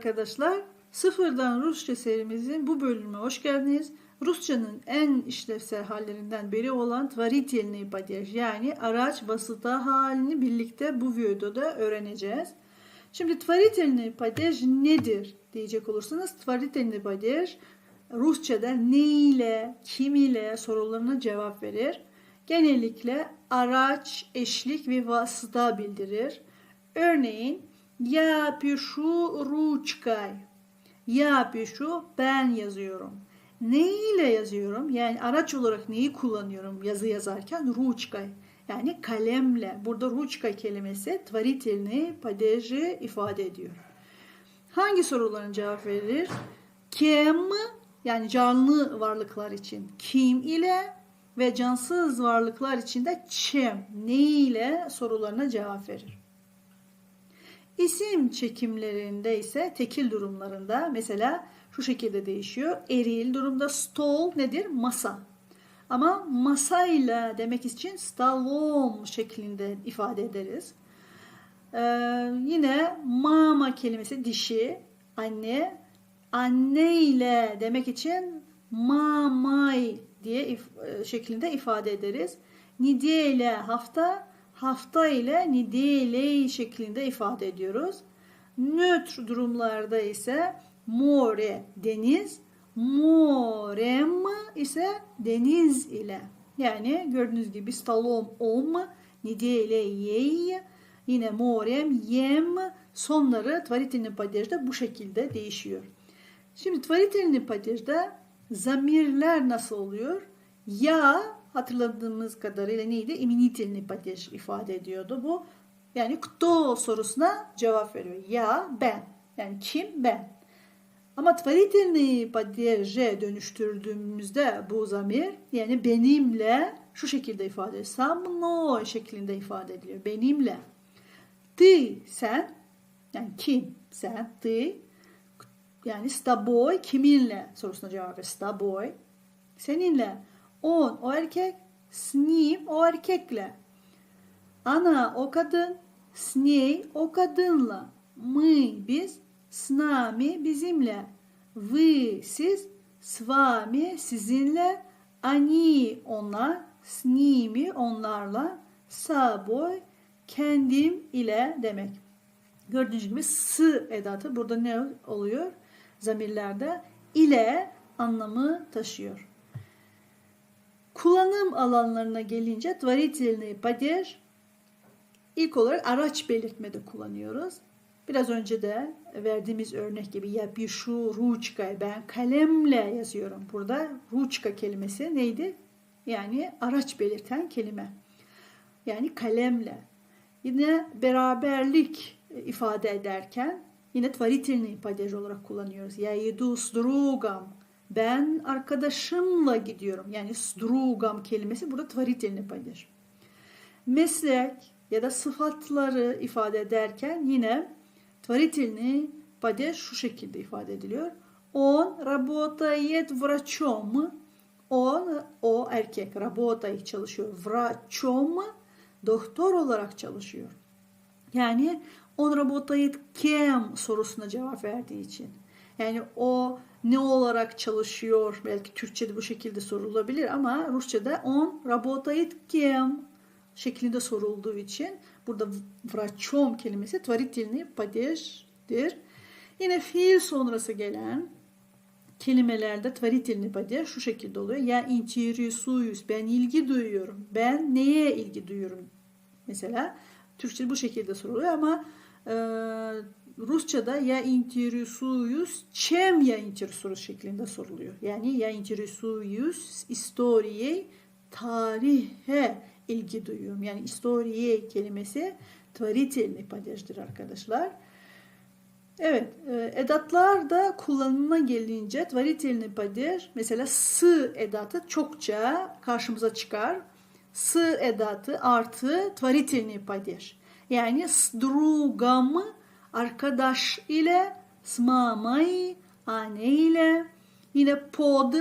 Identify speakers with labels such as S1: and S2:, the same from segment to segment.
S1: arkadaşlar. Sıfırdan Rusça serimizin bu bölümüne hoş geldiniz. Rusçanın en işlevsel hallerinden biri olan tvaritelny padej yani araç vasıta halini birlikte bu videoda öğreneceğiz. Şimdi tvaritelny padej nedir diyecek olursanız tvaritelny padej Rusçada ne ile, kim ile sorularına cevap verir. Genellikle araç, eşlik ve vasıta bildirir. Örneğin ya pишу ручкой. Ya pишу ben yazıyorum. Ne ile yazıyorum? Yani araç olarak neyi kullanıyorum yazı yazarken? Ручкой. Yani kalemle. Burada ручка kelimesi tvaritelny padeji ifade ediyor. Hangi soruların cevap verir? Kim yani canlı varlıklar için kim ile ve cansız varlıklar için de çim ne ile sorularına cevap verir. İsim çekimlerinde ise tekil durumlarında mesela şu şekilde değişiyor. Eril durumda stol nedir? Masa. Ama masayla demek için stalom şeklinde ifade ederiz. Ee, yine mama kelimesi dişi, anne. Anne ile demek için mamay diye if- şeklinde ifade ederiz. Nidye ile hafta, hafta ile nidye şeklinde ifade ediyoruz. Nötr durumlarda ise more deniz, morem ise deniz ile. Yani gördüğünüz gibi stalom om, nidye ile yey, yine morem yem sonları tvaritelny padejde bu şekilde değişiyor. Şimdi tvaritelny padejde zamirler nasıl oluyor? Ya hatırladığımız kadarıyla neydi? Imenitelny padej ifade ediyordu bu. Yani kto sorusuna cevap veriyor. Ya ben. Yani kim ben. Ama tvaritelny padeje dönüştürdüğümüzde bu zamir yani benimle şu şekilde ifade ediyor. Samno şeklinde ifade ediliyor. Benimle. Ty sen yani kim sen ty yani staboy kiminle sorusuna cevap ver. Staboy seninle On o erkek s nim o erkekle. Ana o kadın s ney o kadınla. Мы biz s nami bizimle. Вы siz s vami sizinle. Ani onlar s nimi onlarla. Saboy kendim ile demek. Gördüğünüz gibi s edatı burada ne oluyor? Zamirlerde ile anlamı taşıyor. Kullanım alanlarına gelince tvaritelny padej ilk olarak araç belirtmede kullanıyoruz. Biraz önce de verdiğimiz örnek gibi ya bir şu ruçka ben kalemle yazıyorum. Burada ruçka kelimesi neydi? Yani araç belirten kelime. Yani kalemle. Yine beraberlik ifade ederken yine tvaritelny padej olarak kullanıyoruz. Ya yedu s drugam. Ben arkadaşımla gidiyorum. Yani s drugam kelimesi burada tvaritelny padej. Meslek ya da sıfatları ifade ederken yine tvaritelny padej şu şekilde ifade ediliyor. On работает врачом. On, o erkek, работает çalışıyor. Врачом, doktor olarak çalışıyor. Yani on работает кем sorusuna cevap verdiği için. Yani o ne olarak çalışıyor? Belki Türkçe'de bu şekilde sorulabilir ama Rusça'da on работает кем şeklinde sorulduğu için burada врачом kelimesi tvaritelny padejdir. Yine fiil sonrası gelen kelimelerde tvaritelny padej şu şekilde oluyor. Ya интересуюсь ben ilgi duyuyorum. Ben neye ilgi duyuyorum? Mesela Türkçe bu şekilde soruluyor ama e, Rusça'da ya интересуюсь чем я интересуюсь şeklinde soruluyor. Yani ya интересуюсь историей tarihe ilgi duyuyorum. Yani istorie kelimesi tvaritelny padejdir arkadaşlar. Evet, e, edatlar da kullanıma gelince tvaritelny padej mesela s edatı çokça karşımıza çıkar. S edatı artı tvaritelny padej. Yani s drugam arkadaş ile, smamay ane ile, yine pod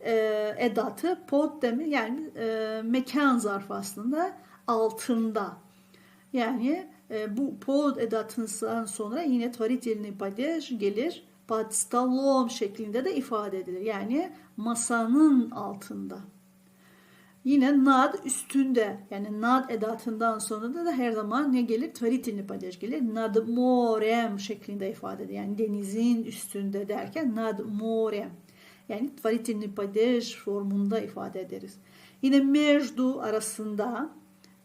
S1: e, edatı, pod demek yani e, mekan zarfı aslında altında. Yani e, bu pod edatından sonra yine tarit yerine padej gelir. Padstalom şeklinde de ifade edilir. Yani masanın altında. Yine nad üstünde yani nad edatından sonra da, da her zaman ne gelir? Tvaritilni padej gelir. Nad morem şeklinde ifade edilir. Yani denizin üstünde derken nad morem. Yani tvaritilni padej formunda ifade ederiz. Yine mecdu arasında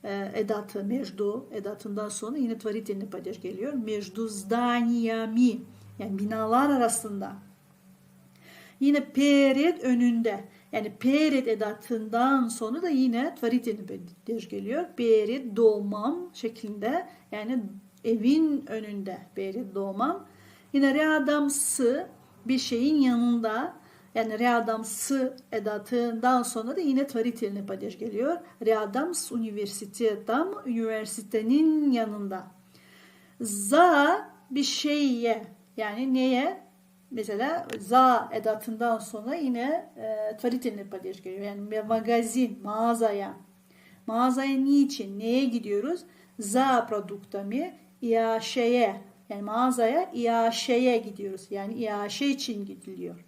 S1: e, edatı mecdu edatından sonra yine tvaritilni padej geliyor. Mecdu zdaniyami yani binalar arasında. Yine peret önünde. Yani peret edatından sonra da yine tvaritilni padej geliyor. Peret doğmam şeklinde yani evin önünde peret doğmam. Yine readamsı bir şeyin yanında yani readamsı edatından sonra da yine tvaritilni padej geliyor. Readams üniversitetam üniversitenin yanında. Za bir şeye yani neye? Mesela za edatından sonra yine e, tvaritilni padej geliyor. Yani magazin, mağazaya. Mağazaya niçin? Neye gidiyoruz? Za produktami iaşeye. Yani mağazaya iaşeye gidiyoruz. Yani iaşe için gidiliyor.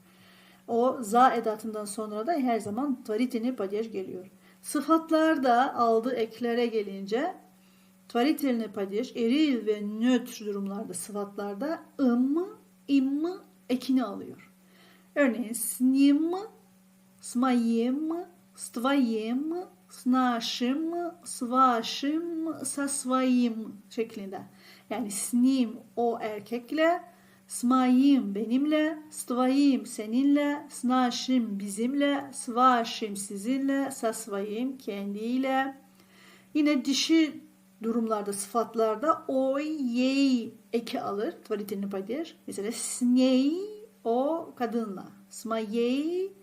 S1: O za edatından sonra da her zaman tvaritini padej geliyor. Sıfatlarda aldığı eklere gelince tvaritelini padej eril ve nötr durumlarda sıfatlarda ım, im ekini alıyor. Örneğin snim, smayim, stvayim, snaşım, svaşım, sasvayim şeklinde. Yani snim o erkekle, Smayim benimle, stvayim seninle, snaşim bizimle, svaşim sizinle, sasvayim kendiyle. Yine dişi durumlarda, sıfatlarda oy, yey eki alır. Tvalitini padir. Mesela sney o kadınla. Smayey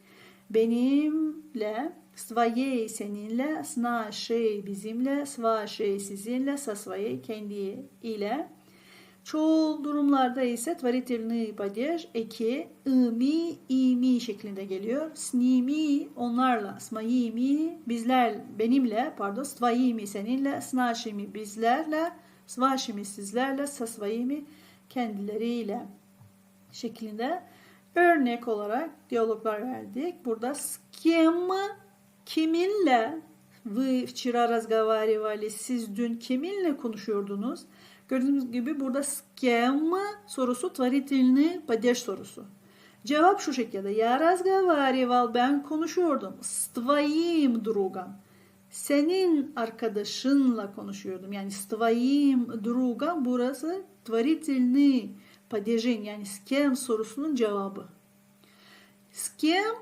S1: benimle, svayey seninle, snaşey bizimle, svaşey sizinle, sasvayey kendi ile. Çoğu durumlarda ise tvaritilni padej eki imi, imi şeklinde geliyor. Snimi onlarla, smayimi bizler, benimle, pardon, svayimi seninle, snaşimi bizlerle, svaşimi sizlerle, sasvayimi kendileriyle şeklinde örnek olarak diyaloglar verdik. Burada с кем, kiminle вы вчера разговаривали, siz dün kiminle konuşuyordunuz? Gördüğünüz gibi burada с кем sorusu tvaritilni падеж sorusu. Cevap şu şekilde. Я разговаривал, ben konuşuyordum. С твоим другом. Senin arkadaşınla konuşuyordum. Yani с твоим другом burası tvaritelni падежin yani с кем sorusunun cevabı. С кем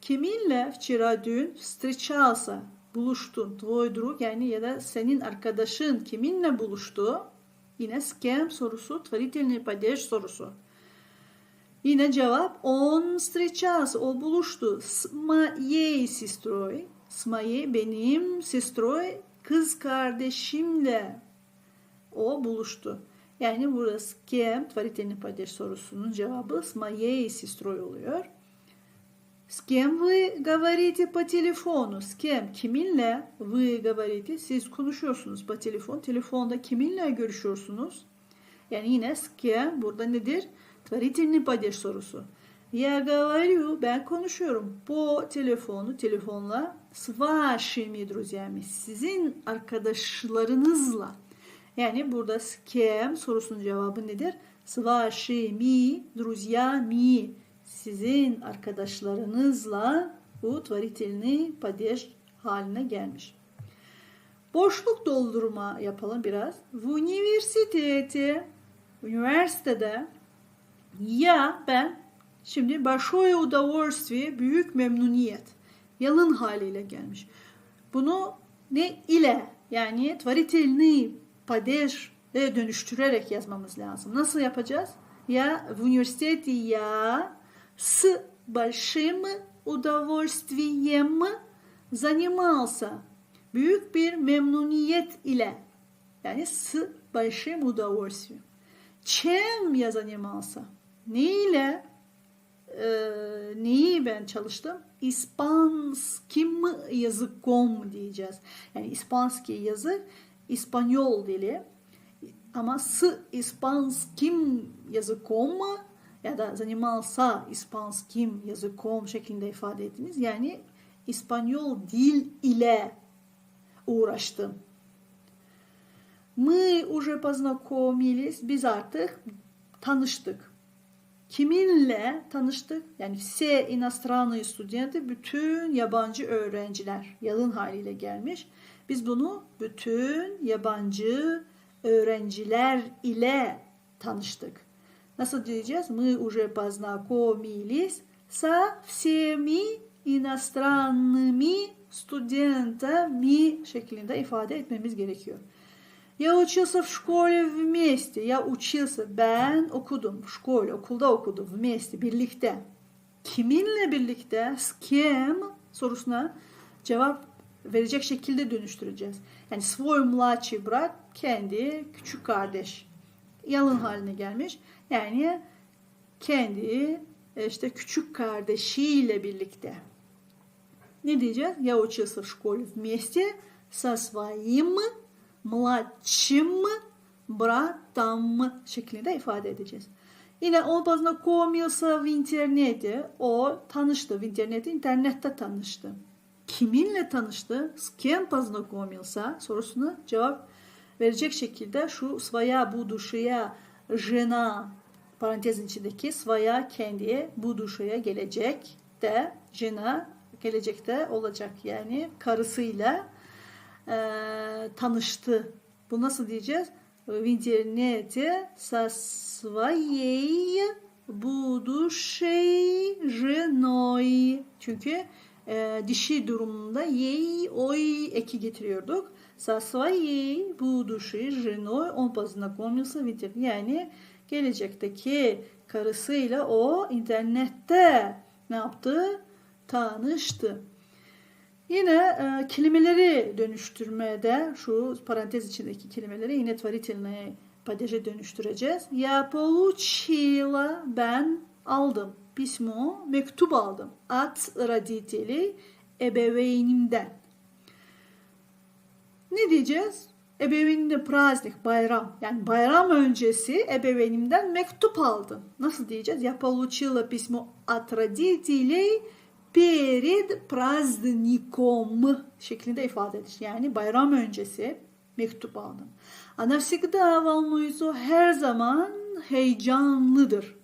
S1: kiminle вчера dün встречался buluştun. Твой друг yani ya da senin arkadaşın kiminle buluştu? Yine с кем sorusu, творительный падеж sorusu. Yine cevap он встречался, o buluştu. С моей сестрой, с моей benim сестрой, kız kardeşimle o buluştu. Yani burası кем, творительный падеж sorusunun cevabı с моей сестрой oluyor. С кем вы говорите по телефону? С кем? Kiminle вы говорите? Siz konuşuyorsunuz по телефон. Telefonda kiminle görüşüyorsunuz? Yani yine с кем burada nedir? Tvarительный падеж sorusu. Я говорю, ben konuşuyorum. Po telefonu, telefonla с вашими друзьями. Sizin arkadaşlarınızla. Yani burada с кем sorusunun cevabı nedir? С вашими друзьями sizin arkadaşlarınızla bu tvaritelini padej haline gelmiş. Boşluk doldurma yapalım biraz. В университете, üniversitede ya ben şimdi большое удовольствие, büyük memnuniyet yalın haliyle gelmiş. Bunu ne ile yani tvaritelini padej dönüştürerek yazmamız lazım. Nasıl yapacağız? Ya в университете ya с большим удовольствием занимался. Büyük bir memnuniyet ile. Yani с большим удовольствием. Чем я занимался? Ne ile e, neyi ben çalıştım? İspanskim yazıkom diyeceğiz. Yani İspanski yazı İspanyol dili. Ama с испанским языком mı ya da занимался испанским языком şeklinde ifade ettiniz. Yani İspanyol dil ile uğraştım. Мы уже познакомились. Biz artık tanıştık. Kiminle tanıştık? Yani все иностранные студенты, bütün yabancı öğrenciler yalın haliyle gelmiş. Biz bunu bütün yabancı öğrenciler ile tanıştık. Nasıl diyeceğiz? Мы уже познакомились со всеми иностранными студентами şeklinde ifade etmemiz gerekiyor. Я учился в школе вместе. Я учился. Ben okudum. В школе. Okulda okudum. Вместе. Birlikte. Kiminle birlikte? С кем? sorusuna cevap verecek şekilde dönüştüreceğiz. Yani свой младший брат kendi küçük kardeş. Yalın haline gelmiş. Yani kendi işte küçük kardeşiyle birlikte. Ne diyeceğiz? Я учился в школе вместе со своим mладшим братом şeklinde ifade edeceğiz. Yine он познакомился в интернете. O tanıştı. В интернете internette tanıştı. Kiminle tanıştı? С кем познакомился? sorusuna cevap verecek şekilde şu своя будущая жена parantezin içindeki своя kendiye будущая gelecek de жена gelecekte olacak. Yani karısıyla e, tanıştı. Bu nasıl diyeceğiz? В интернете со своей будущей женой. Çünkü e, dişi durumunda yey, oy eki getiriyorduk. Со своей будущей женой он познакомился в интернете. Yani gelecekteki karısıyla o internette ne yaptı? Tanıştı. Yine e, kelimeleri dönüştürmede şu parantez içindeki kelimeleri yine tvaritelne padeje dönüştüreceğiz. Ya получила ben aldım. Pismo mektup aldım. At родителей ebeveynimden. Ne diyeceğiz? Ebeveynimde praznik, bayram. Yani bayram öncesi ebeveynimden mektup aldım. Nasıl diyeceğiz? Я получила письмо от родителей перед праздником şeklinde ifade edilir. Yani bayram öncesi mektup aldım. Она всегда волнуется, her zaman heyecanlıdır.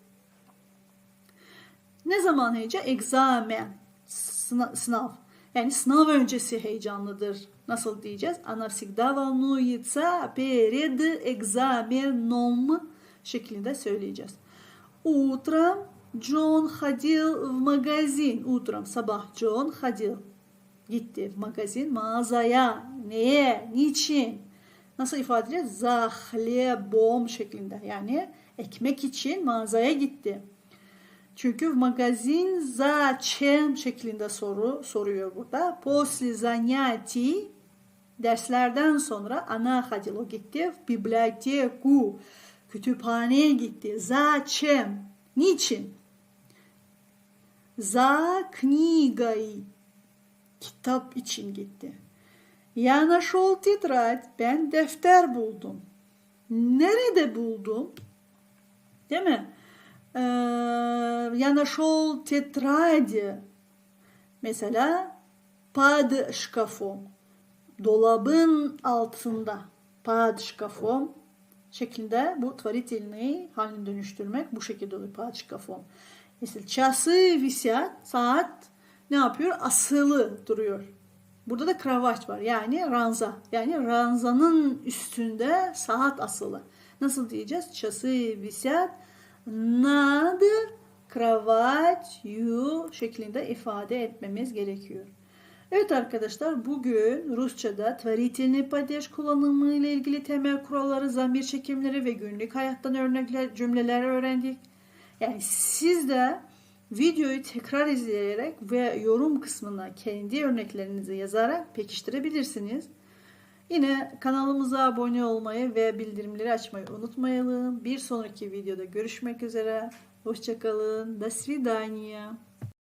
S1: Ne zaman heyecan? Examen, sınav. Yani sınav öncesi heyecanlıdır. Nasıl diyeceğiz? Она всегда волнуется перед экзаменом şeklinde söyleyeceğiz. Утром John ходил в магазин. Утром sabah John ходил. Gitti magazin mağazaya. Neye? Niçin? Nasıl ifade edeceğiz? За хлебом şeklinde. Yani ekmek için mağazaya gitti. Çünkü magazin zачем şeklinde soru soruyor burada. После занятий derslerden sonra ana ходил. O gitti. В библиотеку. Kütüphaneye gitti. Зачем? Niçin? За книгой. Kitap için gitti. Я нашел тетрадь. Ben defter buldum. Nerede buldum? Değil mi? Ee, я нашел тетрадь. Mesela под шкафом. Dolabın altında. Под шкафом şeklinde bu tvaritelini halini dönüştürmek bu şekilde oluyor. Под шкафом. Mesela çası visят, saat ne yapıyor? Asılı duruyor. Burada da kravaç var. Yani ranza. Yani ranzanın üstünde saat asılı. Nasıl diyeceğiz? Çası visят nad kravatyu şeklinde ifade etmemiz gerekiyor. Evet arkadaşlar bugün Rusça'da tvaritelni padeş kullanımı ile ilgili temel kuralları, zamir çekimleri ve günlük hayattan örnekler, cümleler öğrendik. Yani siz de videoyu tekrar izleyerek ve yorum kısmına kendi örneklerinizi yazarak pekiştirebilirsiniz. Yine kanalımıza abone olmayı ve bildirimleri açmayı unutmayalım. Bir sonraki videoda görüşmek üzere. Hoşçakalın. До свидания.